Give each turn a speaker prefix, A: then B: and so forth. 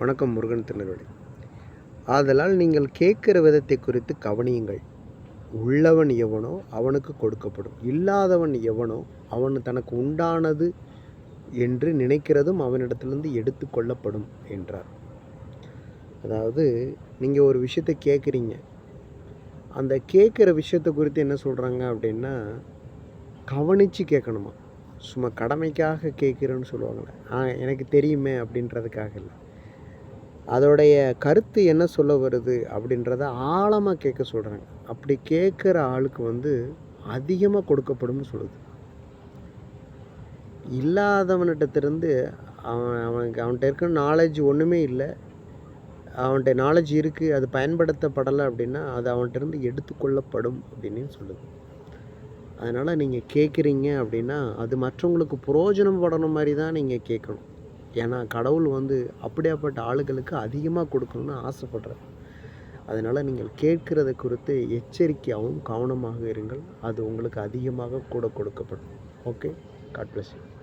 A: வணக்கம் முருகன் திருநெல்வேலி. ஆதலால் நீங்கள் கேட்குற விதத்தை குறித்து கவனியுங்கள். உள்ளவன் எவனோ அவனுக்கு கொடுக்கப்படும். இல்லாதவன் எவனோ அவன் தனக்கு உண்டானது என்று நினைக்கிறதும் அவனிடத்திலிருந்து எடுத்து கொள்ளப்படும் என்றார். அதாவது நீங்கள் ஒரு விஷயத்தை கேட்குறீங்க. அந்த கேட்குற விஷயத்தை குறித்து என்ன சொல்கிறாங்க அப்படின்னா கவனித்து கேட்கணுமா? சும்மா கடமைக்காக கேட்குறேன்னு சொல்லுவாங்களே. ஆ எனக்கு தெரியுமே அப்படின்றதுக்காக இல்லை. அதோடைய கருத்து என்ன சொல்ல வருது அப்படின்றத ஆழமாக கேட்க சொல்கிறாங்க அப்படி கேட்குற ஆளுக்கு வந்து அதிகமாக கொடுக்கப்படும்னு சொல்லுது. இல்லாதவனிடத்திலிருந்து அவன் அவனுக்கு அவன்கிட்ட இருக்கிற நாலேஜ் ஒன்றுமே இல்லை. அவன்கிட்ட நாலேஜ் இருக்குது அது பயன்படுத்தப்படலை அப்படின்னா அது அவன்கிட்டருந்து எடுத்துக்கொள்ளப்படும் அப்படின்னு சொல்லுது. அதனால் நீங்கள் கேட்குறீங்க அப்படின்னா அது மற்றவங்களுக்கு புரோஜனம் படணும் மாதிரி தான் நீங்கள் கேட்கணும். ஏன்னா கடவுள் வந்து அப்படியாப்பட்ட ஆளுகளுக்கு அதிகமாக கொடுக்கணும்னு ஆசைப்படுறார். அதனால் நீங்கள் கேட்கிறத குறித்து எச்சரிக்கையாகவும் கவனமாக இருங்கள். அது உங்களுக்கு அதிகமாக கூட கொடுக்கப்படும். ஓகே? God bless you